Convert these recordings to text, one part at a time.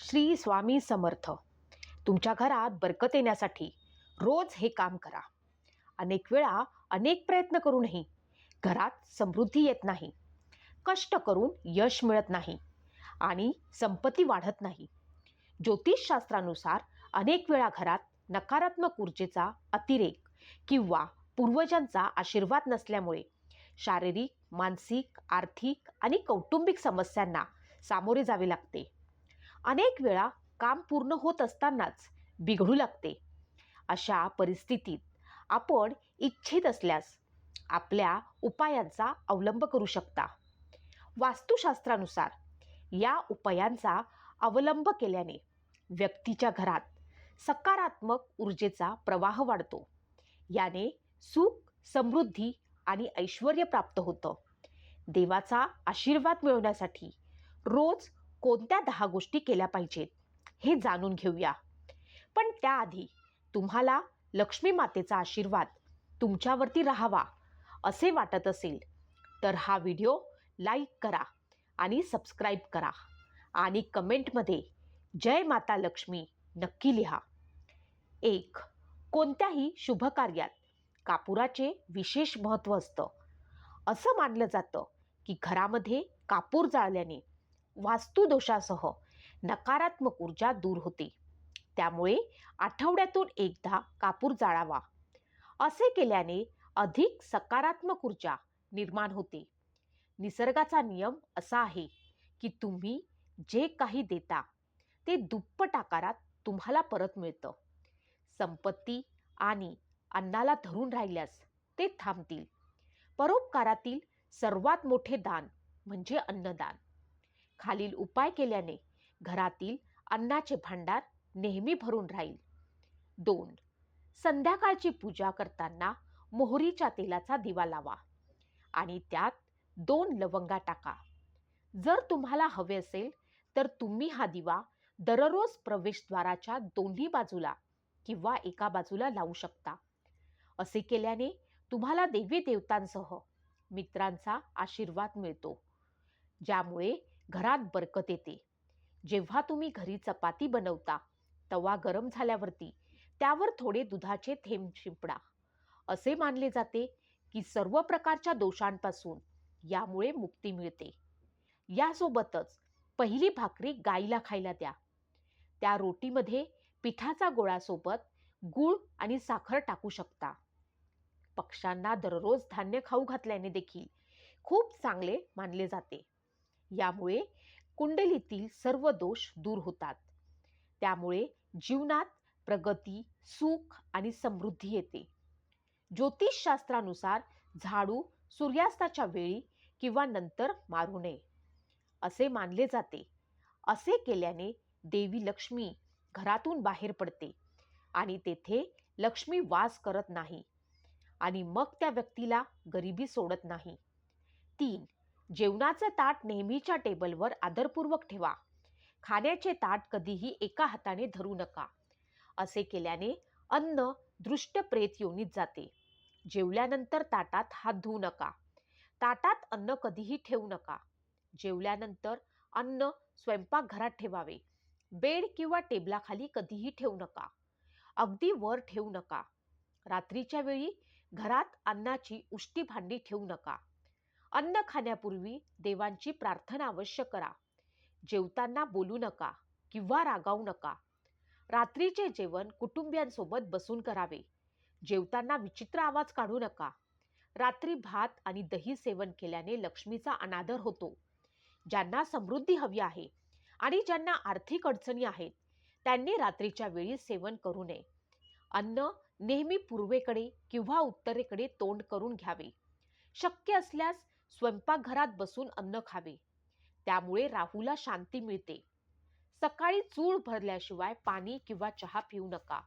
श्री स्वामी समर्थ. तुमच्या घरात बरकत येण्यासाठी रोज हे काम करा. अनेक वेळा अनेक प्रयत्न करूनही घरात समृद्धी येत नाही. कष्ट करून यश मिळत नाही आणि संपत्ती वाढत नाही. ज्योतिषशास्त्रानुसार अनेक वेळा घरात नकारात्मक ऊर्जेचा अतिरेक किंवा पूर्वजांचा आशीर्वाद नसल्यामुळे शारीरिक मानसिक आर्थिक आणि कौटुंबिक समस्यांना सामोरे जावे लागते. अनेक वेळा काम पूर्ण होत असतानाच बिघडू लागते. अशा परिस्थितीत आपण इच्छित असल्यास आपल्या उपायांचा अवलंब करू शकता. वास्तुशास्त्रानुसार या उपायांचा अवलंब केल्याने व्यक्तीच्या घरात सकारात्मक ऊर्जेचा प्रवाह वाढतो. याने सुख समृद्धी आणि ऐश्वर प्राप्त होतं. देवाचा आशीर्वाद मिळवण्यासाठी रोज कोणत्या दहा गोष्टी केल्या पाहिजेत हे जाणून घेऊया. पण त्याआधी तुम्हाला लक्ष्मी मातेचा आशीर्वाद तुमच्यावरती राहावा असे वाटत असेल तर हा व्हिडिओ लाईक करा आणि सबस्क्राईब करा आणि कमेंटमध्ये जय माता लक्ष्मी नक्की लिहा. एक कोणत्याही शुभ कार्यात कापुराचे विशेष महत्त्व असतं. असं मानलं जातं की घरामध्ये कापूर जाळल्याने वास्तुदोषासह नकारात्मक ऊर्जा दूर होते. त्यामुळे आठवड्यातून एकदा कापूर जाळावा. असे केल्याने अधिक सकारात्मक ऊर्जा निर्माण होते. निसर्गाचा नियम असा आहे की तुम्ही जे काही देता ते दुप्पट आकारात तुम्हाला परत मिळतं. संपत्ती आणि अन्नाला धरून राहिल्यास ते थांबतील. परोपकारातील सर्वात मोठे दान म्हणजे अन्नदान. खालील उपाय केल्याने घरातील अन्नाचे भांडार नेहमी भरून राहील. दोन संध्याकाळची पूजा करताना मोहरीच्या तेलाचा दिवा लावा आणि त्यात दोन लवंगा टाका. जर तुम्हाला हवे असेल तर तुम्ही हा दिवा दररोज प्रवेशद्वाराच्या दोन्ही बाजूला किंवा एका बाजूला लावू शकता. असे केल्याने तुम्हाला देवी देवतांसह मित्रांचा आशीर्वाद मिळतो. ज्यामुळे घरात बरकत येते. जेव्हा तुम्ही घरी चपाती बनवता तवा गरम झाल्यावरती त्यावर थोडे दुधाचे थेंब शिंपडा असे मानले जाते की सर्व प्रकारच्या दोषांपासून यामुळे मुक्ती मिळते. यासोबतच पहिली भाकरी गाईला खायला द्या. त्या रोटीमध्ये पिठाचा गोळासोबत गूळ आणि साखर टाकू शकता. पक्ष्यांना दररोज धान्य खाऊ घातल्याने देखील खूप चांगले मानले जाते. यामुळे कुंडलीतील सर्व दोष दूर होतात. त्यामुळे जीवनात प्रगती सुख आणि समृद्धी येते. ज्योतिषशास्त्रानुसार झाडू सूर्यास्ताच्या वेळी किंवा नंतर मारू नये असे मानले जाते. असे केल्याने देवी लक्ष्मी घरातून बाहेर पडते आणि तेथे लक्ष्मी वास करत नाही आणि मग त्या व्यक्तीला गरिबी सोडत नाही. तीन जेवणाचं ताट नेहमीच्या टेबलवर आदरपूर्वक ठेवा. खाण्याचे ताट कधीही एका हाताने धरू नका. असे केल्याने अन्न दृष्ट प्रेत योनीत जाते. जेवल्यानंतर ताटात हात धुवू नका. ताटात अन्न कधीही ठेवू नका. जेवल्यानंतर अन्न स्वयंपाकघरात ठेवावे. बेड किंवा टेबलाखाली कधीही ठेवू नका. अगदी वर ठेवू नका. रात्रीच्या वेळी घरात अन्नाची उष्टी भांडी ठेवू नका. अन्न खाण्यापूर्वी देवांची प्रार्थना अवश्य करा. जेवताना बोलू नका किंवा रागावू नका. रात्रीचे जेवण कुटुंबियांसोबत बसून करावे. जेवताना विचित्र आवाज काढू नका. रात्री भात आणि दही सेवन केल्याने लक्ष्मीचा अनादर होतो. ज्यांना समृद्धी हवी आहे आणि ज्यांना आर्थिक अडचणी आहेत त्यांनी रात्रीच्या वेळी सेवन करू नये. अन्न नेहमी पूर्वेकडे किंवा उत्तरेकडे तोंड करून घ्यावे. शक्य असल्यास स्वयंपाकघरात बसून अन्न खावे. त्यामुळे राहूला शांती मिळते. सकाळी चूळ भरल्याशिवाय पाणी किंवा चहा पिऊ नका.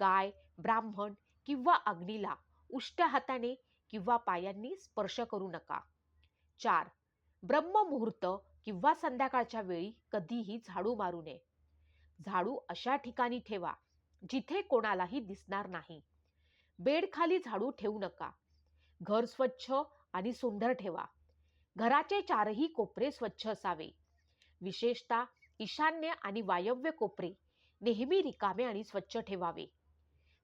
गाय ब्राह्मण किंवा अग्नीला उष्ट्या हाताने किंवा पायांनी स्पर्श करू नका. चार ब्रह्ममुहूर्त किंवा संध्याकाळच्या वेळी कधीही झाडू मारू नये. झाडू अशा ठिकाणी ठेवा जिथे कोणालाही दिसणार नाही. बेडखाली झाडू ठेवू नका. घर स्वच्छ आणि सुंदर ठेवा. घराचे चारही कोपरे स्वच्छ असावे. विशेषतः ईशान्य आणि वायव्य कोपरे नेहमी रिकामे आणि स्वच्छ ठेवावे.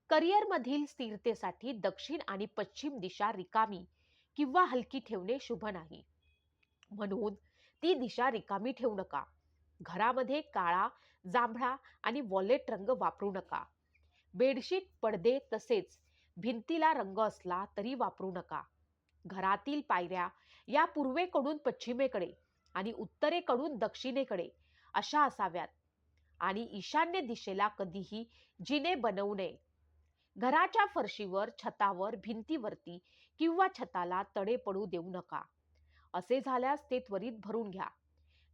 करिअरमधील स्थिरतेसाठी दक्षिण आणि पश्चिम दिशा रिकामी किंवा हलकी ठेवणे शुभ नाही. म्हणून ती दिशा रिकामी ठेवू नका. घरामध्ये काळा जांभळा आणि वॉलेट रंग वापरू नका. बेडशीट पडदे तसेच भिंतीला रंग असला तरी वापरू नका. घरातील पायऱ्या या पूर्वेकडून पश्चिमेकडे आणि उत्तरेकडून दक्षिणेकडे अशा असाव्यात. आणि ईशान्य दिशेला कधीही जिने बनवू नये. घराच्या फरशीवर छतावर भिंतीवरती किंवा छताला तडे पडू देऊ नका. असे झाल्यास ते त्वरित भरून घ्या.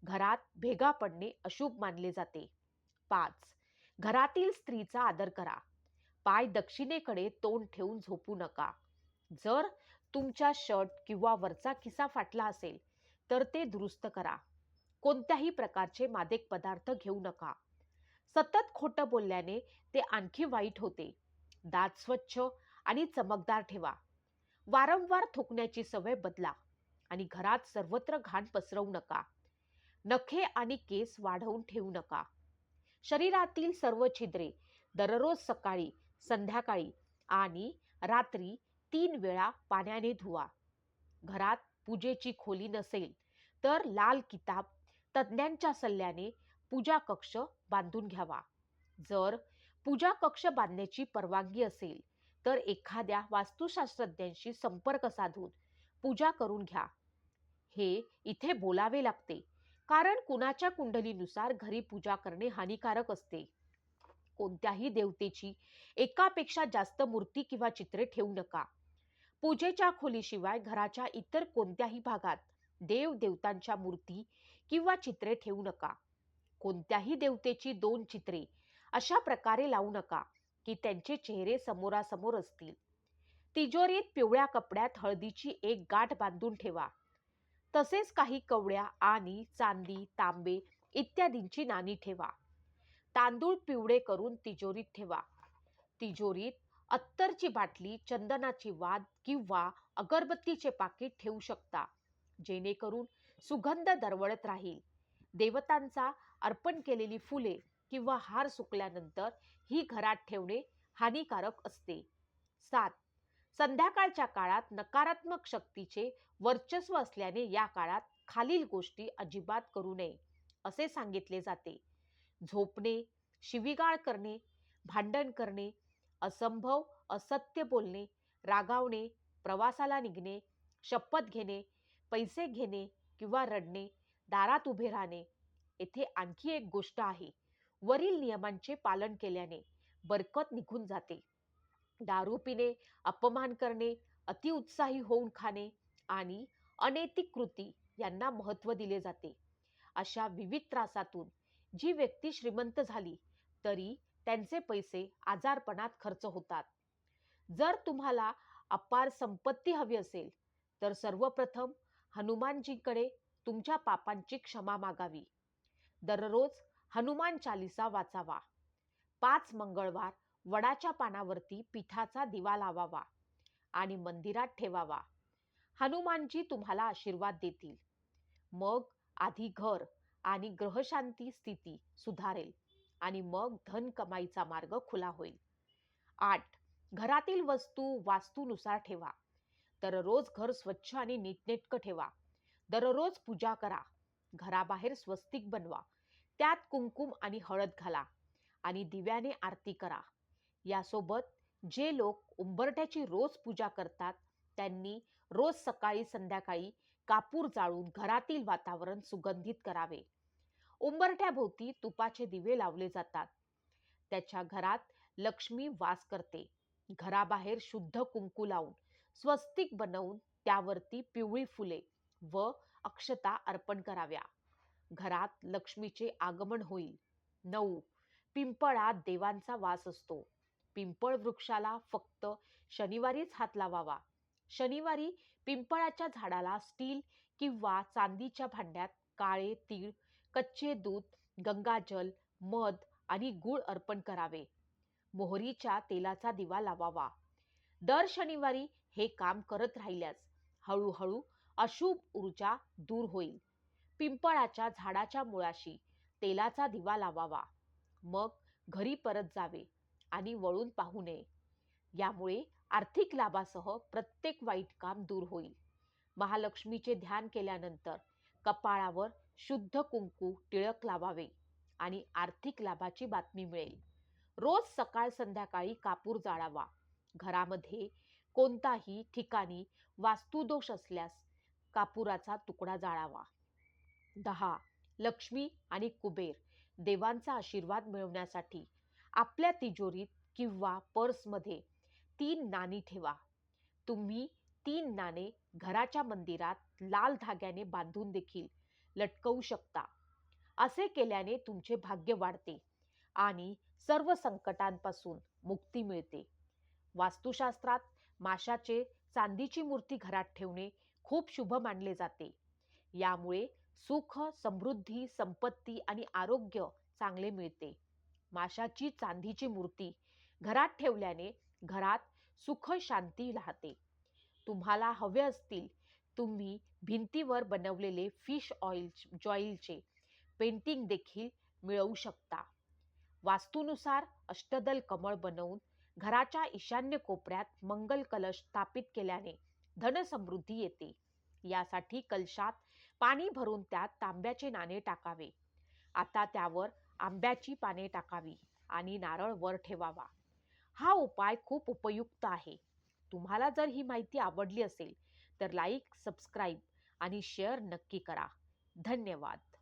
घरात भेगा पडणे अशुभ मानले जाते. पाच. घरातील स्त्रीचा आदर करा. पाय दक्षिणेकडे तोंड ठेवून झोपू नका. जर तुमच्या शर्ट किंवा वरचा खिसा फाटला असेल तर ते दुरुस्त करा. कोणत्याही प्रकारचे मादक पदार्थ घेऊ नका. सतत खोटं बोलल्याने ते आणखी वाईट होते. दात स्वच्छ आणि चमकदार ठेवा. वारंवार थुकण्याची सवय बदला आणि घरात सर्वत्र घाण पसरवू नका. नखे आणि केस वाढवून ठेवू नका. शरीरातील सर्व छिद्रे दररोज सकाळी संध्याकाळी आणि रात्री तीन वेळा पाण्याने धुवा. घरात पूजेची खोली नसेल तर लाल किताब तज्ज्ञांच्या सल्ल्याने पूजा कक्ष बांधून घ्यावा. जर पूजा कक्ष बांधण्याची परवानगी असेल तर एखाद्या वास्तुशास्त्रज्ञांशी संपर्क साधून पूजा करून घ्या. हे इथे बोलावे लागते कारण कुणाच्या कुंडलीनुसार घरी पूजा करणे हानिकारक असते. कोणत्याही देवतेची एकापेक्षा जास्त मूर्ती किंवा चित्रे ठेवू नका. पूजेच्या खोलीशिवाय घराच्या इतर कोणत्याही भागात देव देवतांच्या मूर्ती किंवा चित्रे ठेवू नका. कोणत्याही देवतेची दोन चित्रे अशा प्रकारे लावू नका की त्यांचे चेहरे समोरासमोर असतील. तिजोरीत पिवळ्या कपड्यात हळदीची एक गाठ बांधून ठेवा. तसेच काही कवड्या आणि चांदी तांबे इत्यादींची नाणी ठेवा. तांदूळ पिवळे करून तिजोरीत ठेवा. तिजोरीत अत्तरची बाटली चंदनाची वाद किंवा अगरबत्तीचे पाकिट ठेवू शकता. जेणेकरून सुगंध दरवळत राहील. देवतांचा अर्पण केलेली फुले किंवा हार सुकल्यानंतर ही घरात ठेवणे हानिकारक असते. सात. संध्याकाळच्या काळात नकारात्मक शक्तीचे वर्चस्व असल्याने या काळात खालील गोष्टी अजिबात करू नये असे सांगितले जाते. झोपणे शिवीगाळ करणे भांडण करणे असंभव असत्य बोलणे रागावणे प्रवासाला निघणे शपथ घेणे पैसे घेणे किंवा रडणे दारात उभे राहणे येथे आणखी एक गोष्ट आहे. वरील नियमांचे पालन केल्याने बरकत निघून जाते. दारू पिणे अपमान करणे अतिउत्साही होऊन खाणे आणि अनैतिक कृती यांना महत्त्व दिले जाते. अशा विविध त्रासातून जी व्यक्ती श्रीमंत झाली तरी त्यांचे पैसे आजारपणात खर्च होतात. जर तुम्हाला अपार संपत्ती हवी असेल तर सर्वप्रथम हनुमानजीकडे तुमच्या पापांची क्षमा मागावी. दररोज हनुमान चालिसा वाचावा. पाच मंगळवार वडाच्या पानावरती पिठाचा दिवा लावावा आणि मंदिरात ठेवावा. हनुमानजी तुम्हाला आशीर्वाद देतील. मग आधी घर आणि ग्रहशांती स्थिती सुधारेल. आणि मग धन कमाईचा मार्ग खुला होईल. आठ घरातील वस्तू वास्तूनुसार ठेवा. दररोज घर स्वच्छ आणि नीटनेटकं ठेवा. दररोज पूजा करा. घराबाहेर स्वस्तिक बनवा. त्यात कुंकुम आणि हळद घाला आणि दिव्याने आरती करा. यासोबत जे लोक उंबरठ्याची रोज पूजा करतात त्यांनी रोज सकाळी संध्याकाळी कापूर जाळून घरातील वातावरण सुगंधित करावे. उंबरठ्याभोवती तुपाचे दिवे लावले जातात. त्याच्या घरात लक्ष्मी वास करते. घराबाहेर शुद्ध कुंकू लावून स्वस्तिक बनवून त्यावरती पिवळी फुले व अक्षता अर्पण कराव्या. घरात लक्ष्मीचे आगमन होईल. नऊ. पिंपळात देवांचा वास असतो. पिंपळ वृक्षाला फक्त शनिवारीच हात लावावा. शनिवारी पिंपळाच्या झाडाला स्टील किंवा चांदीच्या भांड्यात काळे तीळ कच्चे दूध गंगाजल मध आणि गूळ अर्पण करावे. मोहरीच्या तेलाचा दिवा लावावा. दर शनिवारी हे काम करत राहिल्यास हळूहळू अशुभ ऊर्जा दूर होईल. पिंपळाच्या झाडाच्या मुळाशी तेलाचा दिवा लावावा. मग घरी परत जावे आणि वळून पाहू नये. यामुळे आर्थिक लाभासह प्रत्येक वाईट काम दूर होईल. महालक्ष्मीचे ध्यान केल्यानंतर कपाळावर शुद्ध कुंकू टिळक लावावे आणि आर्थिक लाभाची बातमी मिळेल. रोज सकाळ संध्याकाळी कापूर जाळावा. घरामध्ये कोणताही ठिकाणी वास्तुदोष असल्यास कापुराचा तुकडा जाळावा. दहा. लक्ष्मी आणि कुबेर देवांचा आशीर्वाद मिळवण्यासाठी आपल्या तिजोरीत किंवा पर्समध्ये तीन नाणी ठेवा. तुम्ही तीन नाणे घराच्या मंदिरात लाल धाग्याने बांधून देखील लटकवू शकता. असे केल्याने तुमचे भाग्य वाढते आणि सर्व संकटांपासून मुक्ती मिळते. वास्तुशास्त्रात माशाचे चांदीची मूर्ती घरात ठेवणे खूप शुभ मानले जाते. यामुळे सुख समृद्धी संपत्ती आणि आरोग्य चांगले मिळते. माशाची चांदीची मूर्ती घरात ठेवल्याने घरात सुख शांती राहते. तुम्हाला हवे असतील तुम्ही भिंतीवर बनवलेले फिश ऑइल जॉईलचे पेंटिंग देखील मिळवू शकता. वास्तूनुसार अष्टदल कमळ बनवून घराच्या ईशान्य कोपऱ्यात मंगल कलश स्थापित केल्याने धनसमृद्धी येते. यासाठी कलशात पाणी भरून त्यात तांब्याचे नाणे टाकावे. आता त्यावर आंब्याची पाने टाकावी आणि नारळ वर ठेवावा. हा उपाय खूप उपयुक्त आहे. तुम्हाला जर ही माहिती आवडली असेल तर लाईक सबस्क्राईब आणि शेअर नक्की करा. धन्यवाद.